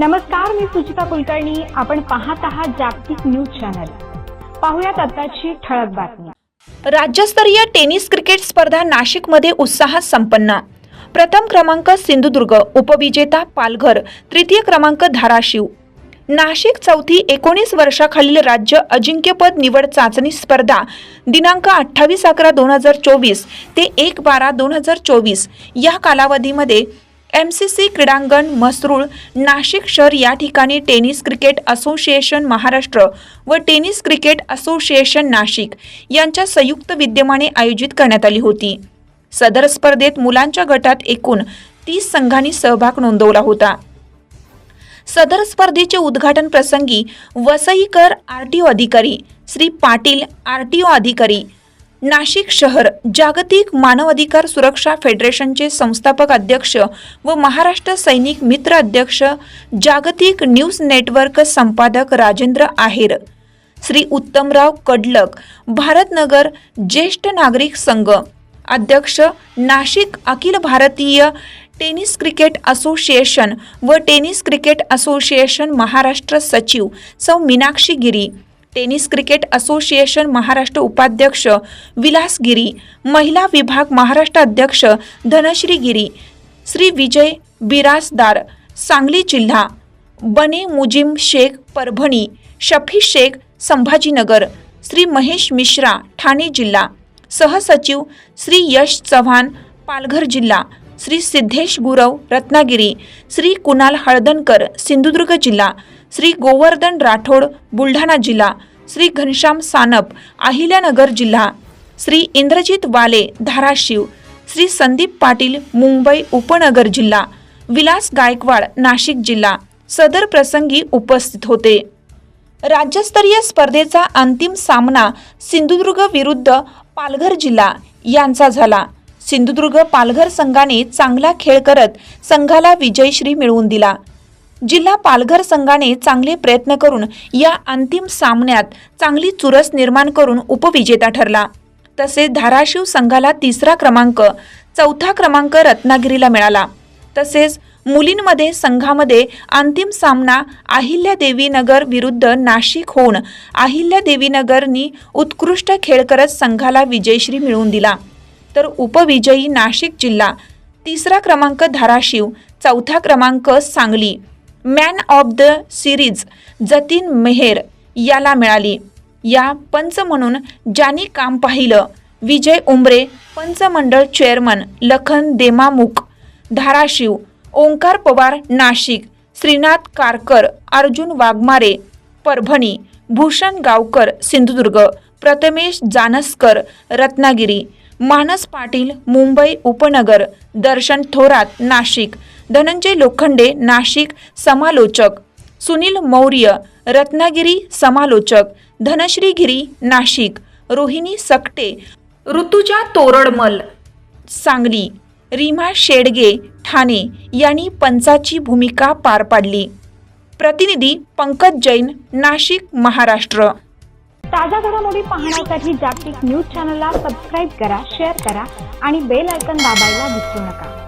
नमस्कार मी सुचिता कुलकर्णी. आपण पाहत आहात जागतिक न्यूज चॅनल. पाहुयात आताची ठळक बातमी. राज्यस्तरीय टेनिस क्रिकेट स्पर्धा नाशिकमध्ये उत्साहात संपन्न. प्रथम क्रमांक सिंधुदुर्ग उपविजेता पालघर तृतीय क्रमांक धाराशिव. नाशिक चौथी एकोणीस वर्षाखालील राज्य अजिंक्यपद निवड चाचणी स्पर्धा दिनांक अठ्ठावीस अकरा दोन हजार चोवीस ते एक बारा दोन हजार चोवीस या कालावधीमध्ये एम सी सी क्रीडांगण मसरूळ नाशिक शहर या ठिकाणी टेनिस क्रिकेट असोसिएशन महाराष्ट्र व टेनिस क्रिकेट असोसिएशन नाशिक यांच्या संयुक्त विद्यमाने आयोजित करण्यात आली होती. सदर स्पर्धेत मुलांच्या गटात एकूण तीस संघांनी सहभाग नोंदवला होता. सदर स्पर्धेचे उद्घाटन प्रसंगी वसईकर आर टी ओ अधिकारी Shri Patil R T O अधिकारी नाशिक शहर जागतिक मानवाधिकार सुरक्षा फेडरेशनचे संस्थापक अध्यक्ष व महाराष्ट्र सैनिक मित्र अध्यक्ष जागतिक न्यूज नेटवर्क संपादक राजेंद्र आहेर श्री उत्तमराव कडलक भारतनगर ज्येष्ठ नागरिक संघ अध्यक्ष Nashik Akhil Bharatiya tennis cricket association व टेनिस क्रिकेट असोसिएशन महाराष्ट्र सचिव सौ Meenakshi Giri tennis cricket association Maharashtra उपाध्यक्ष विलास गिरी महिला विभाग महाराष्ट्र अध्यक्ष धनश्री गिरी श्री विजय बिरासदार सांगली जिल्हा बने मुजिम शेख परभणी शफी शेख संभाजीनगर श्री महेश मिश्रा ठाणे जिल्हा सहसचिव श्री यश चव्हाण पालघर जिल्हा श्री सिद्धेश गुरव रत्नागिरी श्री कुणाल हळदणकर सिंधुदुर्ग जिल्हा श्री गोवर्धन राठोड बुलढाणा जिल्हा श्री घनश्याम सानप अहिल्यानगर जिल्हा श्री इंद्रजित वाले धाराशिव श्री संदीप पाटील मुंबई उपनगर जिल्हा विलास गायकवाड नाशिक जिल्हा सदर प्रसंगी उपस्थित होते. राज्यस्तरीय स्पर्धेचा अंतिम सामना सिंधुदुर्ग विरुद्ध पालघर जिल्हा यांचा झाला. सिंधुदुर्ग पालघर संघाने चांगला खेळ करत संघाला विजयश्री मिळवून दिला. जिल्हा पालघर संघाने चांगले प्रयत्न करून या अंतिम सामन्यात चांगली चुरस निर्माण करून उपविजेता ठरला. तसेच धाराशिव संघाला तिसरा क्रमांक चौथा क्रमांक रत्नागिरीला मिळाला. तसेच मुलींमध्ये संघामध्ये अंतिम सामना अहिल्यादेवी नगर विरुद्ध नाशिक होऊन अहिल्यादेवी नगरनी उत्कृष्ट खेळ करत संघाला विजयश्री मिळवून दिला. तर उपविजयी नाशिक जिल्हा तिसरा क्रमांक धाराशिव चौथा क्रमांक Sangli. Man of the series Jatin Meher याला मिळाली. या पंच म्हणून ज्यांनी काम पाहिलं विजय उंबरे पंचमंडळ चेअरमन लखन देमामुख धाराशिव ओंकार पवार नाशिक श्रीनाथ कारकर अर्जुन वाघमारे परभणी भूषण गावकर सिंधुदुर्ग प्रथमेश जानसकर रत्नागिरी मानस पाटील मुंबई उपनगर दर्शन थोरात नाशिक धनंजय लोखंडे नाशिक समालोचक सुनील मौर्य रत्नागिरी समालोचक धनश्री गिरी नाशिक रोहिणी सकटे ऋतुजा तोरडमल सांगली रीमा शेडगे ठाणे यांनी पंचाची भूमिका पार पाडली. प्रतिनिधी पंकज जैन नाशिक महाराष्ट्र. ताज्या घडामोडी पाहण्यासाठी जागतिक न्यूज चॅनलला सबस्क्राईब करा शेअर करा आणि बेल आयकन दाबायला विसरू नका.